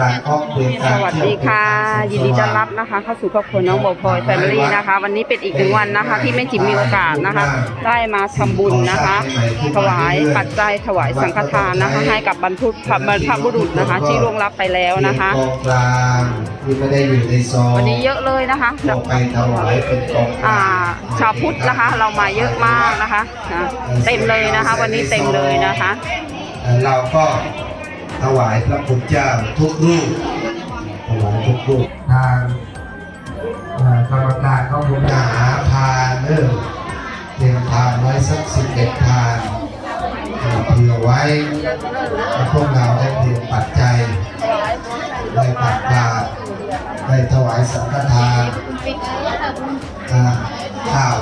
การเคาะเป็นสการวัสดีค่ะ ยินดีต้อนรับนะคะเข้าสู่ครอบครัวน้องโบพลอยแฟมิลี่นะคะ วันนี้เป็นอีกหนึ่งวันนะคะ ที่แม่จิ๋มมีโอกาสนะคะ ได้มาทำบุญนะคะ ถวายปัจจัยถวายสังฆทานนะคะ ให้กับบรรพุบรรพบุรุษนะคะ ที่ล่วงลับไปแล้วนะคะกองกลางที่ไม่ได้อยู่ในซองวันนี้เยอะเลยนะคะเราไปถวายเป็นกองกลางอ่าชาวพุทธนะคะ เรามาเยอะมากนะคะนะเต็มเลยนะคะ วันนี้เต็มเลยนะคะเอ่อเราก็ ถวายพระคุณเจ้าทุกรูปถวายทุกรูปทางกรรมการก็คงจะหาพานเริ่มเตรียมพานไว้สักสิบเอ็ดพานเอ่อเผื่อไว้พวกเราได้เตรียมปัจจัยได้ตักบาตรได้ถวายสังฆทานข้าว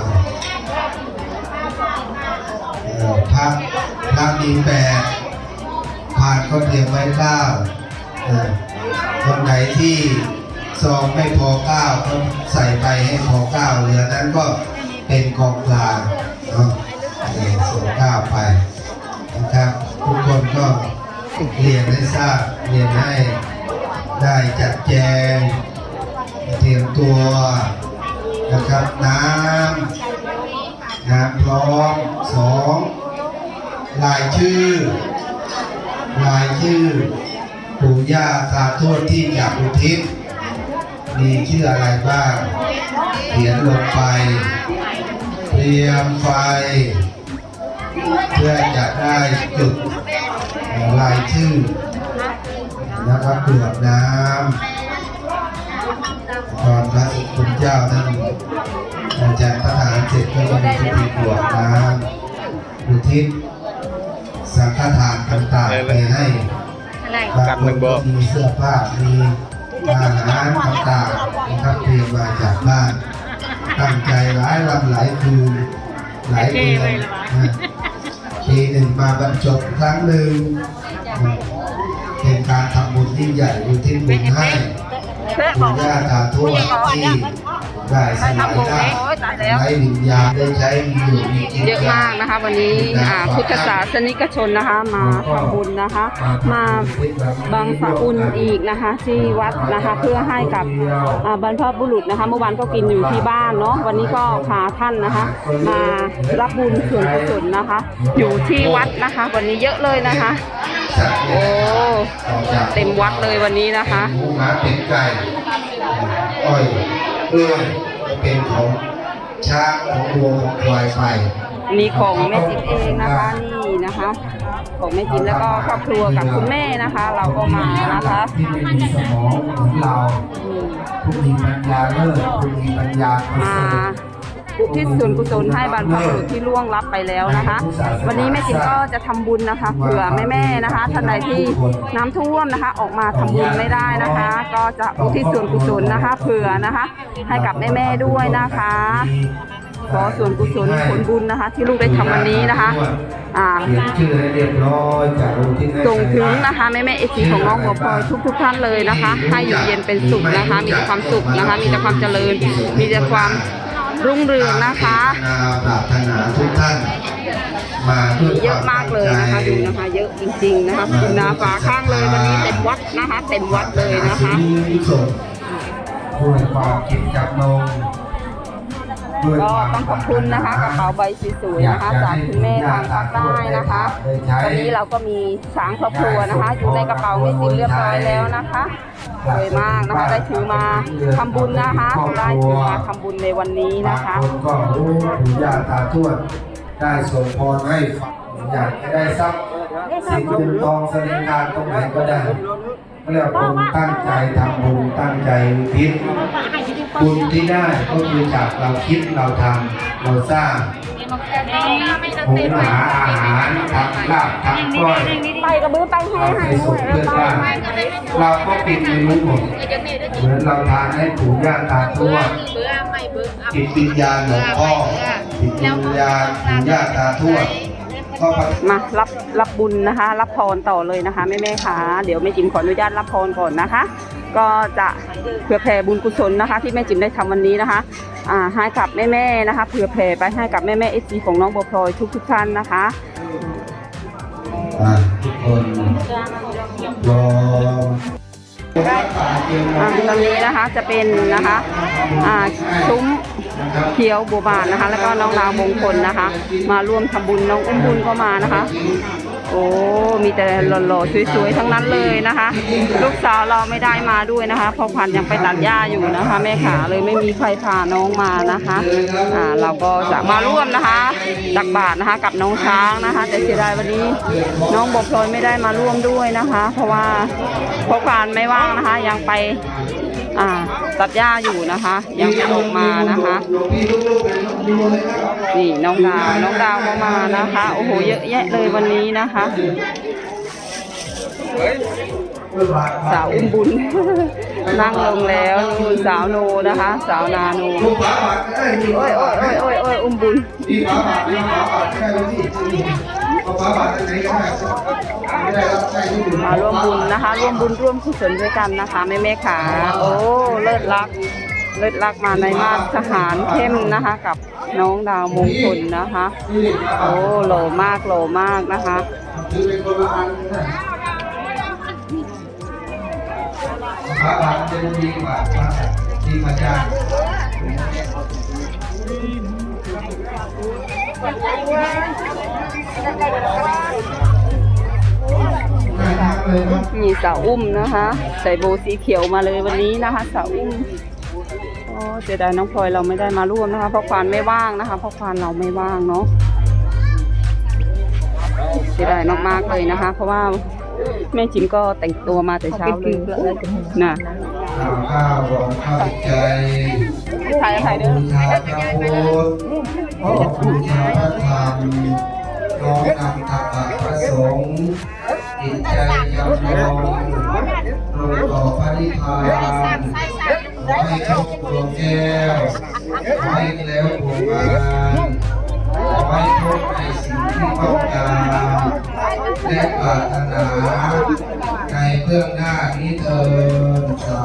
พระพระมีแปดานก็เตรียมไว้เก้าเอ่อคนไหนที่ซองไม่พอเก้าก็ใส่ไปให้พอเก้าเหลือนั้นก็เป็นกองกลางเนาะเอ่อส่งเก้าไปนะครับทุกคนก็เรียนให้ทราบเรียนให้ได้จัดแจง เตรียมตัวนะครับน้ำน้ำพร้อมสองรายชื่อ รายชื่อปู่ย่าตาทวดที่จะอุทิศ มีชื่ออะไรบ้าง เขียนลงไป เตรียมไฟ เพื่อจะได้จุดรายชื่อนะครับเปลือกน้ำตอนพระสุคุณเจ้านั้นหลังจากทหารเสร็จก็จะมีพิธีกรวดน้ำอุทิศสังฆทาน ต่างๆไปให้บางคนก็มีเสื้อผ้ามีอาหารต่างๆนะครับเตรียมมาจากบ้านตั้งใจหลายวันหลายคืนหลายเดือนนะปีหนึ่งมาบรรจบครั้งหนึ่งนะเป็นการทำบุญที่ใหญ่อุทิศบุญให้ปู่ย่าตาทวดที่ ได้สลายได้โอ้ยตายแล้วให้วิญญาณได้ใช้มีอยู่มีกินเยอะมากนะคะ วันนี้อ่าพุทธศาสนิกชนนะคะ มาทำบุญนะคะ มาบางสกุลอีกนะคะ ที่วัดนะคะเพื่อให้กับอ่าบรรพบุรุษนะคะ เมื่อวานก็กินอยู่ที่บ้านเนาะวันนี้ก็พาท่านนะคะ มารับบุญส่วนกุศลนะคะ อยู่ที่วัดนะคะ วันนี้เยอะเลยนะคะโอ้เต็มวัดเลยวันนี้นะคะหมูหมาเป็ดไก่อ้อย กล้วยเป็นของช้างของวัวของควายไปมีของแม่จิ๋มเองนะคะนี่นะคะ ของแม่จิ๋มแล้วก็ครอบครัวกับคุณแม่นะคะ เราก็มานะคะที่ไม่มีสมองเหมือนเราอืมผู้มีปัญญาเลิศผู้มีปัญญาประมาเสริฐ อุทิศส่วนกุศลให้บรรพบุรุษที่ล่วงลับไปแล้วนะคะ วันนี้แม่จิ๋มก็จะทำบุญนะคะเผื่อแม่ๆนะคะท่านใดที่น้ำท่วมนะคะ ออกมาทำบุญไม่ได้นะคะ ก็จะอุทิศส่วนกุศลนะคะ เผื่อนะคะ ให้กับแม่ๆด้วยนะคะขอส่วนกุศลผลบุญนะคะ ที่ลูกได้ทำวันนี้นะคะส่งถึงนะคะแม่แม่เอซีของน้องหัวพลอยทุกทุกท่านเลยนะคะ ให้อยู่เย็นเป็นสุขนะคะ มีแต่ความสุขนะคะ มีแต่ความเจริญ มีแต่ความ รุ่งเรืองนะคะปรารถนาทุกท่านมาด้วยเยอะมากเลยนะคะดูนะคะ เยอะจริง ๆ นะคะคุณนาฝาข้างเลยวันนี้เต็มวัดนะคะเต็มวัดเลยนะคะส่งด้วยความคิดจำนง ด้วยก็ความต้องขอบคุณนะคะกระเป๋าใบสวยๆนะคะจากคุณแม่ทางภาคใต้นะคะวันนี้เราก็มีสามครอบครัวนะคะ อยู่ในกระเป๋าไม่ติดเรียบร้อยแล้วนะคะสวยมากนะคะได้ถือมาทำบุญนะคะได้ถือมาทำบุญในวันนี้นะคะบางคนก็รู้ปู่ย่าตาทวดได้ส่งพรให้ฝันอยากจะได้ทรัพย์สิ่งเงินทองสลิงการตรงไหนก็ได้เรียกว่าคนตั้งใจทำบุญตั้งใจอุทิศ บุญที่ได้ก็คือจากเราคิดเราทำเราสร้างหุงหาอาหารทำลาบทำก้อยไปกระบื้อไปให้เราให้ไปส่งเพื่อนบ้านเราก็ปิดไม่รู้หมดเหมือนเราทานให้ปู่ย่าตาทวดจิตวิญญาณหลวงพ่อจิตวิญญาณปู่ย่าตาทวดก็ปฏิ มารับรับบุญนะคะ รับพรต่อเลยนะคะแม่แม่ค่ะเดี๋ยวแม่จิ๋มขออนุญาตรับพรก่อนนะคะ ก็จะเผื่อแผ่บุญกุศลนะคะ ที่แม่จิ๋มได้ทำวันนี้นะคะอ่าให้กับแม่แม่นะคะเผื่อแผ่ไปให้กับแม่แม่เอซีของน้องบัวพลอยทุกทุกท่านนะคะทุกคนรอ ตรงนี้นะคะจะเป็นนะคะชุ้มเขียวบัวบานนะคะ แล้วก็น้องนาวมงคลนะคะ มาร่วมทำบุญน้องอุ้มบุญก็มานะคะ โอ้มีแต่หล่อๆสวยๆทั้งนั้นเลยนะคะ ลูกสาวเราไม่ได้มาด้วยนะคะเพราะขวัญยังไปตัดหญ้าอยู่นะคะ แม่ขาเลยไม่มีใครพาน้องมานะคะอ่าเราก็จะมาร่วมนะคะตักบาตรนะคะ กับน้องช้างนะคะ แต่เสียดายวันนี้น้องบกพลอยไม่ได้มาร่วมด้วยนะคะ เพราะว่าพราะขวัญไม่ว่างนะคะยังไป อ่าตัดหญ้าอยู่นะคะ ยังไม่ออกมานะคะ นี่น้องดาวน้องดาวก็มานะคะ โอ้โหเยอะแยะเลยวันนี้นะคะสาวอุ้มบุญ นั่งลงแล้วนู่นสาวโนนะคะ สาวนาโนโอ้ยโอ้ยโอ้ยโอ้ยอุ้มบุญ มาบาทมีฝาบาทก็ได้ที่เอาฝาบาทอันไหนก็ได้ไม่ได้รับใช้ที่อื่นมาร่วมบุญนะคะ ร่วมบุญร่วมกุศลด้วยกันนะคะแม่แม่ขาโอ้เลิศรักเลิศรักมาในมาตรทหารเข้มนะคะ กับน้องดาวมงคลนะคะ โอ้โหลมากโหลมากนะคะถือเป็นคนละอันนะฝาบาทจะดีกว่าฝาบาทดีกว่าจาน มีสาวอุ้มนะคะ ใส่โบสีเขียวมาเลยวันนี้นะคะ สาวอุ้มโอ้เสียดายน้องพลอยเราไม่ได้มาร่วมนะคะ เพราะควานไม่ว่างนะคะเพราะควานเราไม่ว่างเนาะเสียดายมากๆเลยนะคะ เพราะว่าแม่จิมก็แต่งตัวมาแต่เช้าเลยนะข้าวข้าวรองข้าวใจถ่ายถ่ายเด้อบูชาพระพุทธบูชาพระธรรม น้อมนำธรรมะพระสงฆ์จิตใจยำยงลงต่อพระนิพพานขอให้ครบดวงแก้วขอให้แล้วผูกงานขอให้พบในสิ่งที่ต้องการและปรารถนาในเบื้องหน้านี้เถิดสา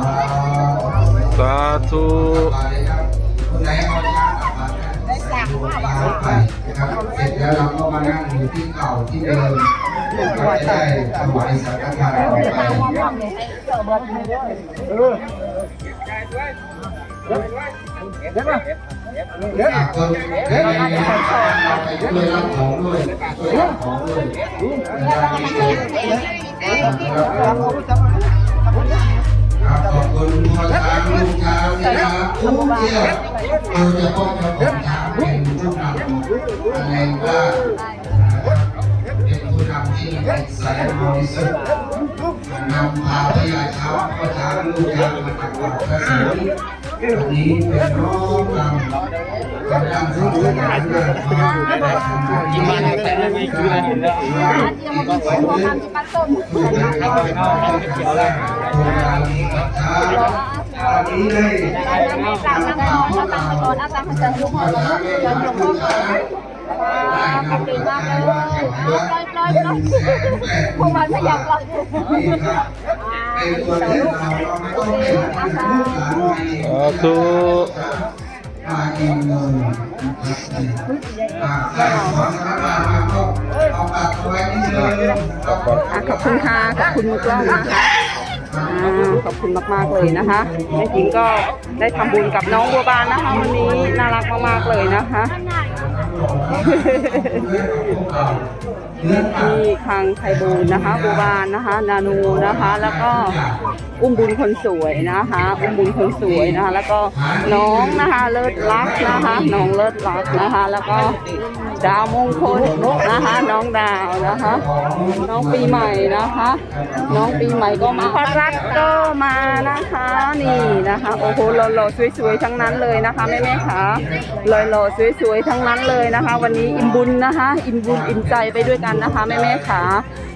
ธุสาธุคนไหนเอา ได้สาไปนะครับ เสร็จแล้วเราก็มานั่งอยู่ที่เก่าที่เดิมก็จะได้ถวายสังฆทานต่อไปอะคนในในในเราไปช่วยรับของด้วยช่วยรับของด้วยนะครับครับขอบคุณพ่อช้างลูกช้างที่มาทุกเที่ยวโดยเฉพาะเจ้าของช้างเป็น ผู้นำอะไรบ้าเป็นผู้นำที่ใสบริสุทธิ์นำพาพญาช้างพ่อช้างลูกช้างมาจากวัดพระศรีวันนี้เป็นน้องนำกำลังสนุกสนานมากที่มาแต่ละวีคือเห็นแล้วอีกสองเดือนผู้นำเราเข้าห้องเขียวแล้วโบราณนี้กับช้าง วันนี้ได้นำพาพวกเราพ่อช้างไมาลูกช้งได้นำปัจจัยมาตั้งแสนแปดหมื่นบาทนี่ครับเป็นตัวแทนเราเราไม่ต้องเป็นลูกหลานใครสาธุมากินเลยนะครับได้ขอสารมามาก็เอาปักไว้ที่เดิมอะขอบคุณค่ะขอบคุณมือกล้องนะคะ ขอบคุณมากๆเลยนะคะแม่จิมก็ได้ทำบุญกับน้องบัวบานนะคะ วันนี้น่ารักมากๆเลยนะคะที่คลังไทบูนนะคะบัวบานนะคะ นานูนะคะ แล้วก็อุ้มบุญคนสวยนะคะ อุ้มบุญคนสวยนะคะ แล้วก็น้องนะคะเลิศรักนะคะ น้องเลิศรักนะคะ แล้วก็ ดาวมงคลนะคะน้องดาวนะคะ น้องปีใหม่นะคะ น้องปีใหม่ก็มาพรัตก็มานะคะนี่นะคะโอ้โหหล่อๆสวยๆทั้งนั้นเลยนะคะแม่แม่ๆค่ะหล่อๆสวยๆทั้งนั้นเลยนะคะ วันนี้อิ่มบุญนะคะ อิ่มบุญอิ่มใจไปด้วยกันนะคะแม่แม่ๆค่ะ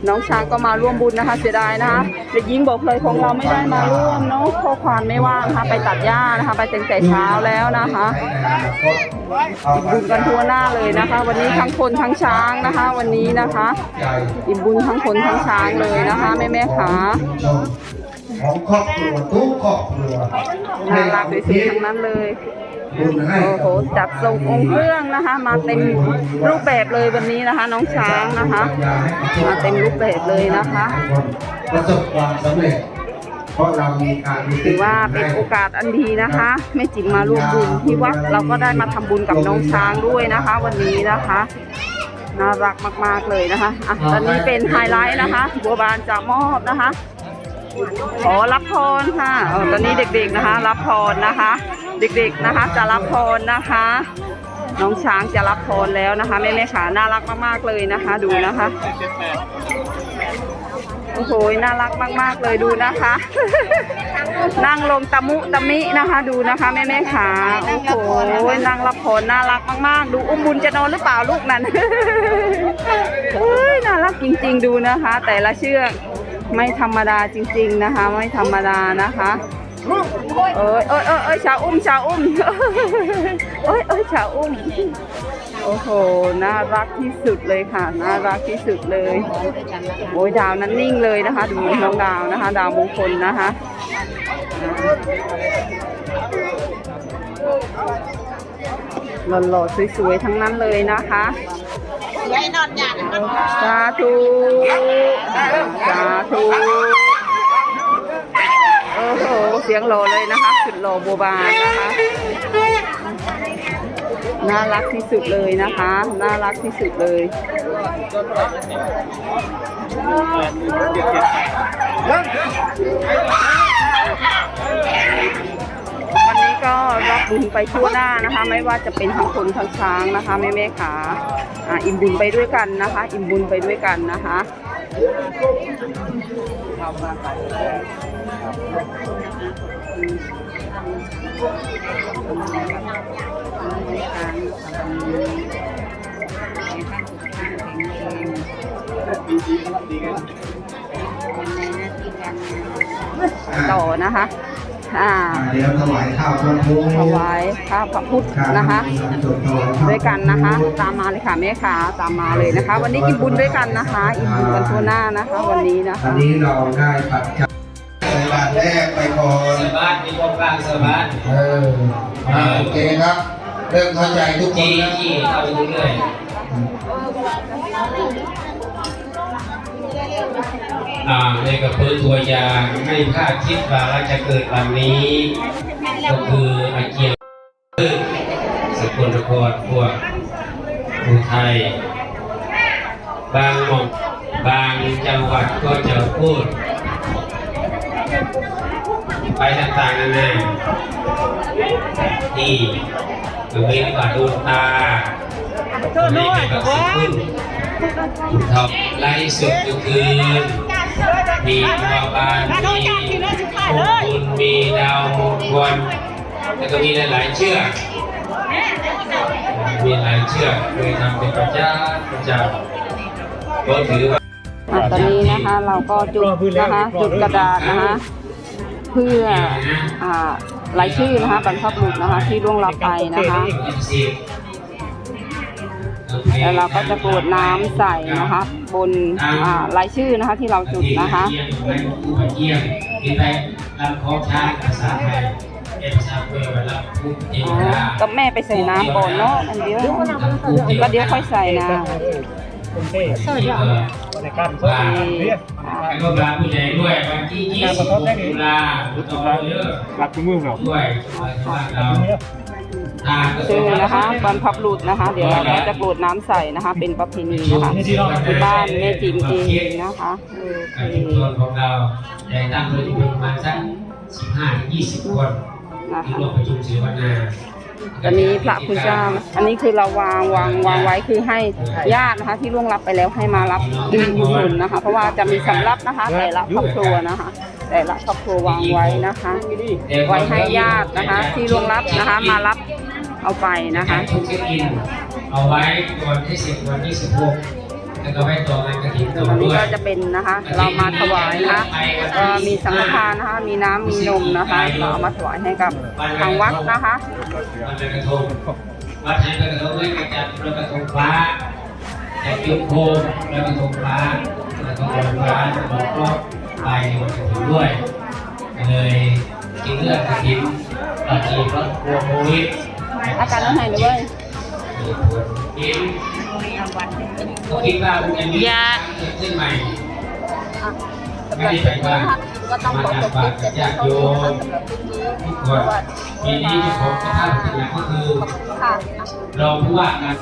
น้องช้างก็มาร่วมบุญนะคะเสียดายนะคะเด็กหญิงบอกเลยของเราไม่ได้มาร่วมเนาะข้อความไม่ว่างนะคะไปตัดหญ้านะคะ ไปตั้งแต่เช้าแล้วนะคะอิ่มบุญกันทั่วหน้าเลยนะคะวันนี้ทั้งคนทั้งช้างนะคะ วันนี้นะคะ อิ่มบุญทั้งคนทั้งช้างเลยนะคะแม่แม่ๆขาของครอบครัวทุกครอบครัวน่ารักสวยๆทั้งนั้นเลยบุญให้โอ้โหจัดทรงองค์เครื่องนะคะ มาเต็มรูปแบบเลยวันนี้นะคะ น้องช้างนะคะ มาเต็มรูปแบบเลยนะคะ ประสบความสำเร็จ ถือว่าเป็นโอกาสอันดีนะคะแม่จิ๋มมาร่วมบุญที่วัดเราก็ได้มาทำบุญกับน้องช้างด้วยนะคะ วันนี้นะคะน่ารักมาก ๆ เลยนะคะอะตอนนี้เป็นไฮไลท์นะคะ บัวบานจะมอบนะคะ ขอรับพรค่ะเออตอนนี้เด็กๆนะคะ รับพรนะคะ เด็กๆนะคะ จะรับพรนะคะ น้องช้างจะรับพรแล้วนะคะแม่แม่ขาน่ารักมากๆเลยนะคะ ดูนะคะ โอ้โห น่ารักมาก ๆ เลยดูนะคะ นั่งลงตะมุตะมินะคะ ดูนะคะ แม่แม่ขาโอ้โหนั่งรับพรน่ารักมาก ๆ ดูอุ้มบุญจะนอนหรือเปล่าลูกนั้นเฮ้ยน่ารักจริง ๆ ดูนะคะ แต่ละเชือกไม่ธรรมดาจริง ๆนะคะ ไม่ธรรมดานะคะเอ้ยเอ้ยเอ้ยเอ้ยชาอุ้มชาอุ้มเอ้ยเอ้ยชาอุ้ม โอ้โห น่ารักที่สุดเลยค่ะ น่ารักที่สุดเลย โอ้ยดาวนั้นนิ่งเลยนะคะ ดูน้องดาวนะคะ ดาวมงคลนะคะหล่อๆสวยๆทั้งนั้นเลยนะคะสาธุสาธุโอ้โห เสียงหล่อเลยนะคะสุดหล่อโบบานนะคะ น่ารักที่สุดเลยนะคะ น่ารักที่สุดเลยวันนี้ก็รับบุญไปทั่วหน้านะคะ ไม่ว่าจะเป็นทั้งคนทั้งช้างนะคะแม่แม่ขาอ่าอิ่มบุญไปด้วยกันนะคะ อิ่มบุญไปด้วยกันนะคะ ต่อนะคะอ่าอ่าเดี๋ยวถวายข้าวพระพุทธถวายข้าวพระพุทธนะคะ ด้วยกันนะคะ ตามมาเลยค่ะแม่ค่ะตามมาเลยนะคะ วันนี้อิ่มบุญด้วยกันนะคะอิ่มบุญกันทั่วหน้านะคะ วันนี้นะอัคะนนี้เราได้ปัจจัยใส่บาตรแรกไปก่อนสบายมีความกลางสบายเอออ่าโอเคครับเริ่มเข้าใจทุกคนแล้วจี้เอาไปเรื่อยอ่าในกระเพื่อตัวอย่างไม่คาดคิดว่าจะเกิดวันนี้ ก็คืออาเกียรสกลนครพวกอุทัยบางหม่องบางจังหวัดก็จะพูด ไปต่างๆนานาที่ ตรงนี้ก็โดนตาตรงนี้เป็นกระสุนขึ้นทำไล่สุดก็คือมีดาวบ้านมีมงคลมีดาวมงคลแล้วก็มีหลายๆเชือกมีหลายเชือกเคยทำเป็นประจำประจำก็ถือว่าอะตอนนี้นะคะเราก็จุดนะคะจุดกระดาษนะคะเพื่ออ่า รายชื่อนะคะบรรพบุรุษนะคะที่ล่วงลับไปนะคะแล้วเราก็จะกรวดน้ำใส่นะคะบนอ่ารายชื่อนะคะที่เราจุดนะคะเยี่ยมมีไปรับของช้างภาษาไทยเป็นภาษาเวลรับพูดเองอ๋อนะก็แม่ไปใส่น้ำก่อนเนาะอันเดียวก็เดี๋ยวค่อยใส่นะ ในการสดว่าเนี่ยแล้วก็ลาผู้ใหญ่ด้วยวันที่26ตุลาต่อเยอะรับมือเราด้วยว่าเราทางกระทรชื่วองนะคะบรรพบุรุษนะคะ เดี๋ยวเราก็จะกรวดน้ำใส่นะคะ เป็นประเพณีนะคะที่บ้านแม่จิมเองนะคะโอการเคชุมชนของเราได้ตั้งโดยที่ประมาณสัก15-20คนนะที่คะร่วมประชุมเสวนาต อนนี้พระคุณเจ้า อันนี้คือเราวางวางวางไว้คือให้ญาตินะคะ ที่ล่วงลับไปแล้วให้มารับดื่มบุญนะคะ เพราะว่าจะมีสำรับนะคะ แต่ละครอบครัวนะคะ แต่ละครอบครัววางไว้นะคะ ไว้ให้ญาตินะคะ ที่ล่วงลับนะคะ มารับเอาไปนะคะทุกเช็คอินเอาไว้ก่อนที่สิบวันที่สิบหก วก็ไว้ต่องานกระถิ่นต่อตอนนี้ด้วยก็จะเป็นนะคะ เรามาถวายนะคะก็มีสังฆทานนะคะ มีน้ำมีนมนะคะ เราเอามาถวายให้กับทางวัดนะคะวันลอยกระทงวัดไหนลอยกระทงเลยกระจัดลอยกระทงฟ้าแต่จุดโคมลอยกระทงฟ้าลอยกระทงลอยฟ้าเราก็ไปในวันกระถิ่นด้วยเลยกินเลือดกระถิ่นตอนนี้ก็กลัวโควิดอาการเป็นไงนะเว้ย กินก็คิดว่ามันจะมีเกิดขึ้นใหม่ไม่ได้ไปบ้านก็ต้องขอจบคลิปแต่เพียงเท่านี้นะคะสำหรับคลิปนี้ทุกสคนวัสปีดีนี้ค่ะเจ้าของกระทะที่ไหนก็คือค่ะ รองผู้ว่าการ